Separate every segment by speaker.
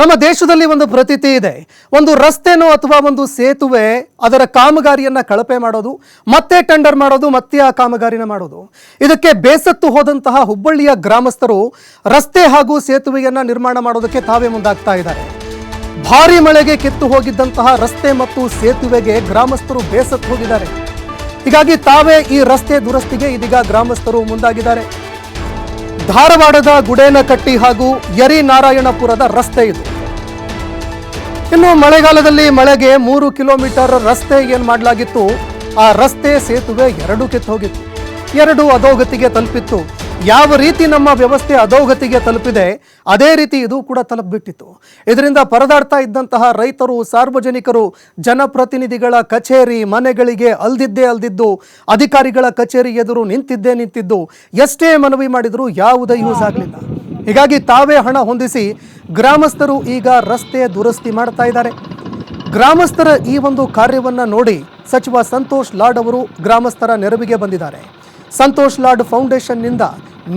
Speaker 1: ನಮ್ಮ ದೇಶದಲ್ಲಿ ಒಂದು ಪ್ರತೀತಿ ಇದೆ. ಒಂದು ರಸ್ತೆನೋ ಅಥವಾ ಒಂದು ಸೇತುವೆ ಅದರ ಕಾಮಗಾರಿಯನ್ನು ಕಳಪೆ ಮಾಡೋದು, ಮತ್ತೆ ಟೆಂಡರ್ ಮಾಡೋದು, ಮತ್ತೆ ಆ ಕಾಮಗಾರಿನ ಮಾಡೋದು. ಇದಕ್ಕೆ ಬೇಸತ್ತು ಹೋದಂತಹ ಹುಬ್ಬಳ್ಳಿಯ ಗ್ರಾಮಸ್ಥರು ರಸ್ತೆ ಹಾಗೂ ಸೇತುವೆಯನ್ನ ನಿರ್ಮಾಣ ಮಾಡೋದಕ್ಕೆ ತಾವೇ ಮುಂದಾಗ್ತಾ ಇದ್ದಾರೆ. ಭಾರಿ ಮಳೆಗೆ ಕಿತ್ತು ಹೋಗಿದ್ದಂತಹ ರಸ್ತೆ ಮತ್ತು ಸೇತುವೆಗೆ ಗ್ರಾಮಸ್ಥರು ಬೇಸತ್ತು ಹೋಗಿದ್ದಾರೆ. ಹೀಗಾಗಿ ತಾವೇ ಈ ರಸ್ತೆ ದುರಸ್ತಿಗೆ ಇದೀಗ ಗ್ರಾಮಸ್ಥರು ಮುಂದಾಗಿದ್ದಾರೆ. ಧಾರವಾಡದ ಗುಡೇನಕಟ್ಟಿ ಹಾಗೂ ಯರಿ ನಾರಾಯಣಪುರದ ರಸ್ತೆ ಇದು. ಇನ್ನು ಮಳೆಗಾಲದಲ್ಲಿ ಮಳೆಗೆ ಮೂರು ಕಿಲೋಮೀಟರ್ ರಸ್ತೆ ಏನು ಮಾಡಲಾಗಿತ್ತು? ಆ ರಸ್ತೆ ಸೇತುವೆ ಎರಡು ಕಿತ್ತು ಹೋಗಿತ್ತು ಎರಡು ಅಧೋಗತಿಗೆ ತಲುಪಿತ್ತು. ಯಾವ ರೀತಿ ನಮ್ಮ ವ್ಯವಸ್ಥೆ ಅಧೋಗತಿಗೆ ತಲುಪಿದೆ, ಅದೇ ರೀತಿ ಇದು ಕೂಡ ತಲುಪಿಬಿಟ್ಟಿತ್ತು. ಇದರಿಂದ ಪರದಾಡ್ತಾ ಇದ್ದಂತಹ ರೈತರು, ಸಾರ್ವಜನಿಕರು, ಜನಪ್ರತಿನಿಧಿಗಳ ಕಚೇರಿ, ಮನೆಗಳಿಗೆ ಅಲ್ದಿದ್ದೇ ಅಲ್ದಿದ್ದು, ಅಧಿಕಾರಿಗಳ ಕಚೇರಿ ಎದುರು ನಿಂತಿದ್ದೇ ನಿಂತಿದ್ದು, ಎಷ್ಟೇ ಮನವಿ ಮಾಡಿದರೂ ಯಾವುದೇ ಯೂಸ್ ಆಗಲಿಲ್ಲ. ಹೀಗಾಗಿ ತಾವೇ ಹಣ ಹೊಂದಿಸಿ ಗ್ರಾಮಸ್ಥರು ಈಗ ರಸ್ತೆ ದುರಸ್ತಿ ಮಾಡ್ತಾ ಇದ್ದಾರೆ. ಗ್ರಾಮಸ್ಥರ ಈ ಒಂದು ಕಾರ್ಯವನ್ನು ನೋಡಿ ಸಚಿವ ಸಂತೋಷ್ ಲಾಡ್ ಅವರು ಗ್ರಾಮಸ್ಥರ ನೆರವಿಗೆ ಬಂದಿದ್ದಾರೆ. ಸಂತೋಷ್ ಲಾಡ್ ಫೌಂಡೇಶನ್ನಿಂದ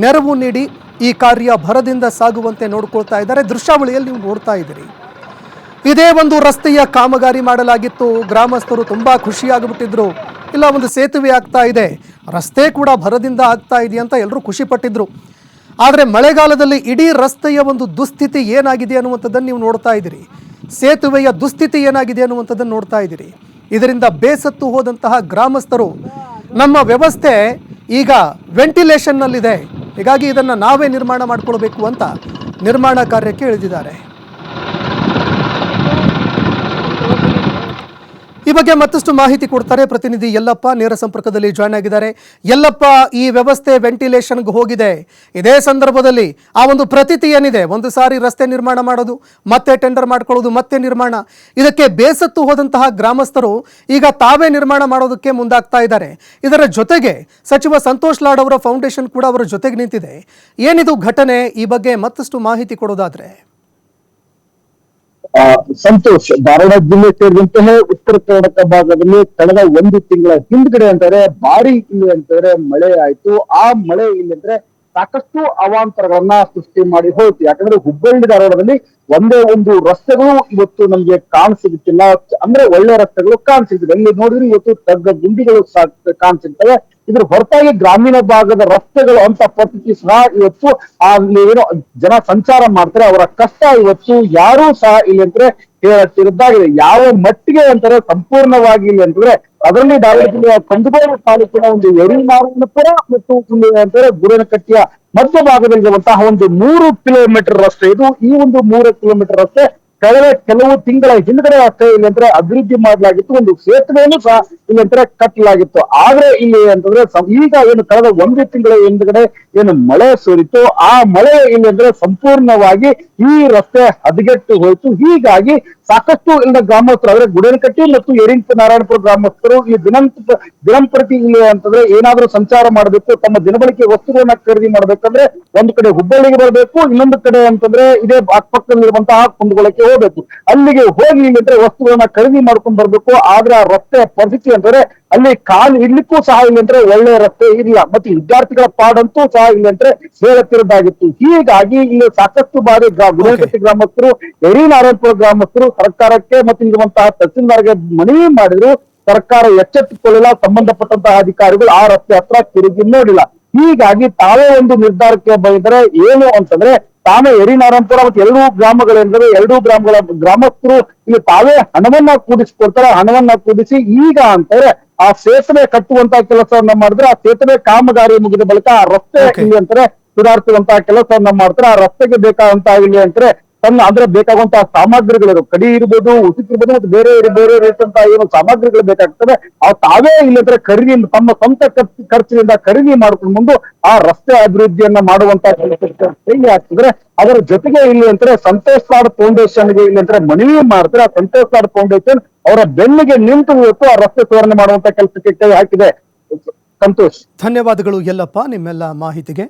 Speaker 1: ನೆರವು ನೀಡಿ ಈ ಕಾರ್ಯ ಭರದಿಂದ ಸಾಗುವಂತೆ ನೋಡ್ಕೊಳ್ತಾ ಇದ್ದಾರೆ. ದೃಶ್ಯಾವಳಿಯಲ್ಲಿ ನೀವು ನೋಡ್ತಾ ಇದ್ದೀರಿ. ಇದೇ ಒಂದು ರಸ್ತೆಯ ಕಾಮಗಾರಿ ಮಾಡಲಾಗಿತ್ತು. ಗ್ರಾಮಸ್ಥರು ತುಂಬ ಖುಷಿಯಾಗಿಬಿಟ್ಟಿದ್ರು. ಇಲ್ಲ, ಒಂದು ಸೇತುವೆ ಆಗ್ತಾ ಇದೆ. ರಸ್ತೆ ಕೂಡ ಭರದಿಂದ ಆಗ್ತಾ ಇದೆ ಅಂತ ಎಲ್ಲರೂ ಖುಷಿಪಟ್ಟಿದ್ರು. ಆದರೆ ಮಳೆಗಾಲದಲ್ಲಿ ಇಡೀ ರಸ್ತೆಯ ಒಂದು ದುಸ್ಥಿತಿ ಏನಾಗಿದೆ ಅನ್ನುವಂಥದ್ದನ್ನು ನೀವು ನೋಡ್ತಾ ಇದ್ದೀರಿ. ಸೇತುವೆಯ ದುಸ್ಥಿತಿ ಏನಾಗಿದೆ ಅನ್ನುವಂಥದ್ದನ್ನು ನೋಡ್ತಾ ಇದ್ದೀರಿ. ಇದರಿಂದ ಬೇಸತ್ತು ಹೋದಂತಹ ಗ್ರಾಮಸ್ಥರು, ನಮ್ಮ ವ್ಯವಸ್ಥೆ ಈಗ ವೆಂಟಿಲೇಷನ್ನಲ್ಲಿದೆ. ಹೀಗಾಗಿ ಇದನ್ನು ನಾವೇ ನಿರ್ಮಾಣ ಮಾಡಿಕೊಳ್ಬೇಕು ಅಂತ ನಿರ್ಮಾಣ ಕಾರ್ಯಕ್ಕೆ ಇಳಿದಿದ್ದಾರೆ. ಈ ಬಗ್ಗೆ ಮತ್ತಷ್ಟು ಮಾಹಿತಿ ಕೊಡ್ತಾರೆ ಪ್ರತಿನಿಧಿ ಯಲ್ಲಪ್ಪ. ನೇರ ಸಂಪರ್ಕದಲ್ಲಿ ಜಾಯ್ನ್ ಆಗಿದ್ದಾರೆ. ಯಲ್ಲಪ್ಪ, ಈ ವ್ಯವಸ್ಥೆ ವೆಂಟಿಲೇಷನ್ಗೆ ಹೋಗಿದೆ. ಇದೇ ಸಂದರ್ಭದಲ್ಲಿ ಆ ಒಂದು ಪ್ರತೀತಿ ಏನಿದೆ? ಒಂದು ಸಾರಿ ರಸ್ತೆ ನಿರ್ಮಾಣ ಮಾಡೋದು, ಮತ್ತೆ ಟೆಂಡರ್ ಮಾಡ್ಕೊಳ್ಳೋದು, ಮತ್ತೆ ನಿರ್ಮಾಣ. ಇದಕ್ಕೆ ಬೇಸತ್ತು ಹೋದಂತಹ ಗ್ರಾಮಸ್ಥರು ಈಗ ತಾವೇ ನಿರ್ಮಾಣ ಮಾಡೋದಕ್ಕೆ ಮುಂದಾಗ್ತಾ ಇದ್ದಾರೆ. ಇದರ ಜೊತೆಗೆ ಸಚಿವ ಸಂತೋಷ್ ಲಾಡ್ ಅವರ ಫೌಂಡೇಶನ್ ಕೂಡ ಅವರ ಜೊತೆಗೆ ನಿಂತಿದೆ. ಏನಿದು ಘಟನೆ? ಈ ಬಗ್ಗೆ ಮತ್ತಷ್ಟು ಮಾಹಿತಿ ಕೊಡೋದಾದ್ರೆ.
Speaker 2: ಸಂತೋಷ್ ಧಾರವಾಡ ಜಿಲ್ಲೆ ಸೇರಿದಂತಹ ಉತ್ತರ ಕರ್ನಾಟಕ ಭಾಗದಲ್ಲಿ ಕಳೆದ ಒಂದು ತಿಂಗಳ ಹಿಂದ್ಗಡೆ ಅಂತಾರೆ ಭಾರಿ ಇಲ್ಲಿ ಅಂತಾರೆ ಮಳೆ ಆಯ್ತು. ಆ ಮಳೆ ಇಲ್ಲಿ ಅಂದ್ರೆ ಸಾಕಷ್ಟು ಅವಾಂತರಗಳನ್ನ ಸೃಷ್ಟಿ ಮಾಡಿ ಹೋಯ್ತು. ಯಾಕಂದ್ರೆ ಹುಬ್ಬಳ್ಳಿ ಧಾರವಾಡದಲ್ಲಿ ಒಂದೇ ಒಂದು ರಸ್ತೆಗಳು ಇವತ್ತು ನಮ್ಗೆ ಕಾಣಸಿಗುತ್ತಿಲ್ಲ. ಅಂದ್ರೆ ಒಳ್ಳೆ ರಸ್ತೆಗಳು ಕಾಣಸಿಗ್ತಿದೆ. ಇಲ್ಲಿ ನೋಡಿದ್ರೆ ಇವತ್ತು ತಗ್ಗ ಗುಂಡಿಗಳು ಸಾ- ಕಾಣಸಿಗ್ತವೆ. ಇದ್ರ ಹೊರತಾಗಿ ಗ್ರಾಮೀಣ ಭಾಗದ ರಸ್ತೆಗಳು ಅಂತ ಪರಿಸ್ಥಿತಿ ಸಹ ಇವತ್ತು ಆ ಏನೋ ಜನ ಸಂಚಾರ ಮಾಡ್ತಾರೆ. ಅವರ ಕಷ್ಟ ಇವತ್ತು ಯಾರು ಸಹ ಇಲ್ಲಿ ಅಂದ್ರೆ ಹೇಳತ್ತಿರದ್ದಾಗಿದೆ ಯಾವ ಮಟ್ಟಿಗೆ ಅಂತಾರೆ ಸಂಪೂರ್ಣವಾಗಿ ಇಲ್ಲಿ ಅಂತಂದ್ರೆ ಅದರಲ್ಲಿ ದಾವಣಗೆರೆ ಕಂದಗೋಡು ತಾಲೂಕಿನ ಒಂದು ಯರಿನಾರಾಯಣಪುರ ಮತ್ತು ಇಲ್ಲಿ ಅಂತಾರೆ ಗುರೇನಕಟ್ಟಿಯ ಮಧ್ಯ ಭಾಗದಲ್ಲಿರುವಂತಹ ಒಂದು ಮೂರು ಕಿಲೋಮೀಟರ್ ರಸ್ತೆ ಇದು. ಈ ಒಂದು ಮೂರು ಕಿಲೋಮೀಟರ್ ರಸ್ತೆ ಕಳೆದ ಕೆಲವು ತಿಂಗಳ ಹಿಂದ್ಗಡೆ ರಸ್ತೆ ಇಲ್ಲಿ ಅಂದ್ರೆ ಅಭಿವೃದ್ಧಿ ಮಾಡಲಾಗಿತ್ತು ಒಂದು ಸೇತುವೆಯನ್ನು ಸಹ ಇಲ್ಲಿ ಕತ್ತಲಾಗಿತ್ತು. ಆದ್ರೆ ಇಲ್ಲಿ ಅಂತಂದ್ರೆ ಈಗ ಏನು ಕಳೆದ ಒಂದು ತಿಂಗಳ ಹಿಂದ್ಗಡೆ ಏನು ಮಳೆ ಸುರಿತು. ಆ ಮಳೆ ಇಲ್ಲಿ ಅಂದ್ರೆ ಸಂಪೂರ್ಣವಾಗಿ ಈ ರಸ್ತೆ ಹದಗೆಟ್ಟು ಹೋಯ್ತು. ಹೀಗಾಗಿ ಸಾಕಷ್ಟು ಇಲ್ಲಿನ ಗ್ರಾಮಸ್ಥರು, ಅಂದ್ರೆ ಗುಡೇನಕಟ್ಟಿ ಮತ್ತು ಯರಿಂಕ ನಾರಾಯಣಪುರ ಗ್ರಾಮಸ್ಥರು ಈ ದಿನಂತ ದಿನಂಪ್ರತಿ ಇಲ್ಲಿ ಅಂತಂದ್ರೆ ಏನಾದ್ರೂ ಸಂಚಾರ ಮಾಡಬೇಕು, ತಮ್ಮ ದಿನಬಳಕೆ ವಸ್ತುಗಳನ್ನ ಖರೀದಿ ಮಾಡ್ಬೇಕಂದ್ರೆ ಒಂದು ಕಡೆ ಹುಬ್ಬಳ್ಳಿಗೆ ಬರಬೇಕು, ಇನ್ನೊಂದು ಕಡೆ ಅಂತಂದ್ರೆ ಇದೇ ಅಕ್ಕಪಕ್ಕದಲ್ಲಿರುವಂತಹ ಕುಂದಗೋಳಕ್ಕೆ ಹೋಗ್ಬೇಕು. ಅಲ್ಲಿಗೆ ಹೋಗಿ ಇಲ್ಲಿಂದ್ರೆ ವಸ್ತುಗಳನ್ನ ಖರೀದಿ ಮಾಡ್ಕೊಂಡು ಬರ್ಬೇಕು. ಆದ್ರೆ ಆ ರಸ್ತೆ ಪರಿಸ್ಥಿತಿ ಅಂತಂದ್ರೆ ಅಲ್ಲಿ ಕಾಲು ಇಡ್ಲಿಕ್ಕೂ ಸಹ ಇಲ್ಲಂದ್ರೆ ಒಳ್ಳೆ ರಸ್ತೆ ಇಲ್ಲ ಮತ್ತೆ ವಿದ್ಯಾರ್ಥಿಗಳ ಪಾಡಂತೂ ಸಹ ಇಲ್ಲಂದ್ರೆ ಹೇಳುತ್ತಿರೋದಾಗಿತ್ತು ಹೀಗಾಗಿ ಇಲ್ಲಿ ಸಾಕಷ್ಟು ಬಾರಿ ಗ್ರಾ- ಗ್ರಾಮಸ್ಥರು ಗ್ರಾಮಸ್ಥರು ಯರಿನಾರಾಯಣಪುರ ಗ್ರಾಮಸ್ಥರು ಸರ್ಕಾರಕ್ಕೆ ಮತ್ತೆ ಇರುವಂತಹ ತಹಸೀಲ್ದಾರ್ಗೆ ಮನವಿ ಮಾಡಿದ್ರು. ಸರ್ಕಾರ ಎಚ್ಚೆತ್ತುಕೊಳ್ಳಿಲ್ಲ. ಸಂಬಂಧಪಟ್ಟಂತಹ ಅಧಿಕಾರಿಗಳು ಆ ರಸ್ತೆ ಹತ್ರ ತಿರುಗಿ ನೋಡಿಲ್ಲ. ಹೀಗಾಗಿ ತಾವೇ ಒಂದು ನಿರ್ಧಾರಕ್ಕೆ ಬಂದರೆ ಏನು ಅಂತಂದ್ರೆ ತಾವೇ ಯರಿನಾರಾಯಣಪುರ ಮತ್ತು ಎರಡೂ ಗ್ರಾಮಗಳೆಂದರೆ ಎರಡೂ ಗ್ರಾಮಗಳ ಗ್ರಾಮಸ್ಥರು ಇಲ್ಲಿ ತಾವೇ ಹಣವನ್ನ ಕೂಡಿಸಿಕೊಡ್ತಾರೆ ಹಣವನ್ನ ಕೂಡಿಸಿ ಈಗ ಅಂತಾರೆ ಆ ಸೇತುವೆ ಕಟ್ಟುವಂತ ಕೆಲಸವನ್ನ ಮಾಡಿದ್ರೆ ಆ ಸೇತುವೆ ಕಾಮಗಾರಿ ಮುಗಿದ ಬಳಿಕ ಆ ರಸ್ತೆ. ಇಲ್ಲಿ ಅಂತಾರೆ ಸುಧಾರಿಸುವಂತಹ ಕೆಲಸವನ್ನ ಮಾಡ್ತಾರೆ ಆ ರಸ್ತೆಗೆ ಬೇಕಾದಂತಹ ಇಲ್ಲಿ ಅಂತಾರೆ ತನ್ನ ಅಂದ್ರೆ ಬೇಕಾಗುವಂತಹ ಸಾಮಗ್ರಿಗಳು ಕಡಿ ಇರ್ಬೋದು ಉಚಿತ ಇರ್ಬೋದು, ಮತ್ತು ಬೇರೆ ಬೇರೆ ರೀತಿಯಂತಹ ಏನು ಸಾಮಗ್ರಿಗಳು ಬೇಕಾಗ್ತವೆ. ಆ ತಾವೇ ಇಲ್ಲದ್ರೆ ಅಂದ್ರೆ ಖರೀದಿ, ತಮ್ಮ ಸ್ವಂತ ಖರ್ಚು, ಖರ್ಚಿನಿಂದ ಖರೀದಿ ಮಾಡ್ಕೊಂಡು ಆ ರಸ್ತೆ ಅಭಿವೃದ್ಧಿಯನ್ನ ಮಾಡುವಂತಹ ಕೈಗೆ ಹಾಕ್ತಿದ್ರೆ ಅದರ ಜೊತೆಗೆ ಇಲ್ಲಿ ಅಂತಾರೆ ಸಂತೋಷ್ ಲಾಡ್ ಫೌಂಡೇಶನ್ಗೆ ಇಲ್ಲಿ ಅಂದ್ರೆ ಮನವಿ ಮಾಡಿದ್ರೆ ಆ ಸಂತೋಷ್ ಲಾಡ್ ಫೌಂಡೇಶನ್ ಅವರ ಬೆನ್ನಿಗೆ ನಿಂತು ಇವತ್ತು ಆ ರಸ್ತೆ ಸುಧಾರಣೆ ಮಾಡುವಂತ ಕೆಲಸಕ್ಕೆ ಕೈ ಹಾಕಿದೆ. ಸಂತೋಷ್.
Speaker 1: ಧನ್ಯವಾದಗಳು ಎಲ್ಲಪ್ಪ ನಿಮ್ಮೆಲ್ಲ ಮಾಹಿತಿಗೆ.